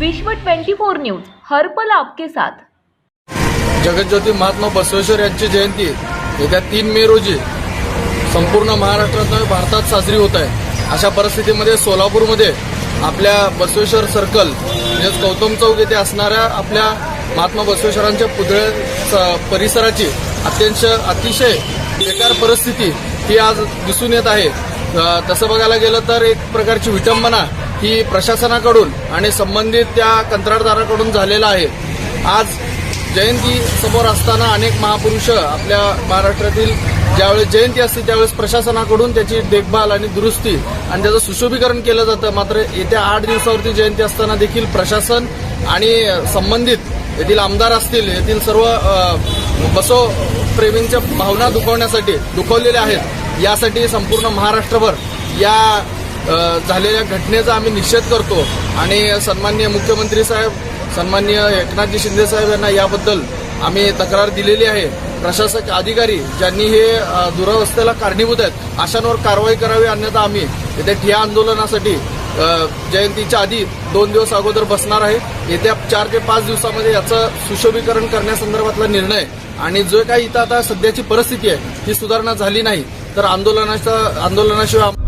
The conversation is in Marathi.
विश्व 24 न्यूज हरपल आपके साथ. जगज्योती महात्मा बसवेश्वर यांची जयंती येत्या तीन मे रोजी संपूर्ण महाराष्ट्रात भारतात साजरी होत आहे. अशा परिस्थितीमध्ये सोलापूरमध्ये आपल्या बसवेश्वर सर्कल म्हणजेच गौतम चौक येथे असणाऱ्या आपल्या महात्मा बसवेश्वरांच्या पुतळे परिसराची अत्यंत अतिशय बेकार परिस्थिती ही आज दिसून येत आहे. तसं बघायला गेलं तर एक प्रकारची विटंबना ही प्रशासनाकडून आणि संबंधित त्या कंत्राटदाराकडून झालेला आहे. आज जयंती समोर असताना अनेक महापुरुष आपल्या महाराष्ट्रातील ज्यावेळेस जयंती असते त्यावेळेस प्रशासनाकडून त्याची देखभाल आणि दुरुस्ती आणि त्याचं सुशोभीकरण केलं जातं. मात्र येत्या आठ दिवसावरती जयंती असताना देखील प्रशासन आणि संबंधित येथील आमदार असतील येथील सर्व बसो प्रेमींच्या भावना दुखवण्यासाठी दुखवलेल्या आहेत. यासाठी संपूर्ण महाराष्ट्रभर या झालेल्या घटनेचा आम्ही निषेध करतो आणि सन्माननीय मुख्यमंत्री साहेब सन्माननीय एकनाथजी शिंदे साहेब यांना याबद्दल आम्ही तक्रार दिलेली आहे. प्रशासक अधिकारी ज्यांनी हे दुरावस्थेला कारणीभूत आहेत अशांवर कारवाई करावी अन्यथा आम्ही येत्या ठिया आंदोलनासाठी जयंतीच्या आधी दोन दिवस अगोदर बसणार आहे. येत्या चार ते पाच दिवसामध्ये याचं सुशोभीकरण करण्यासंदर्भातला निर्णय आणि जो काही इथं आता सध्याची परिस्थिती आहे ती सुधारणा झाली नाही तर आंदोलनाचा आंदोलनाशिवाय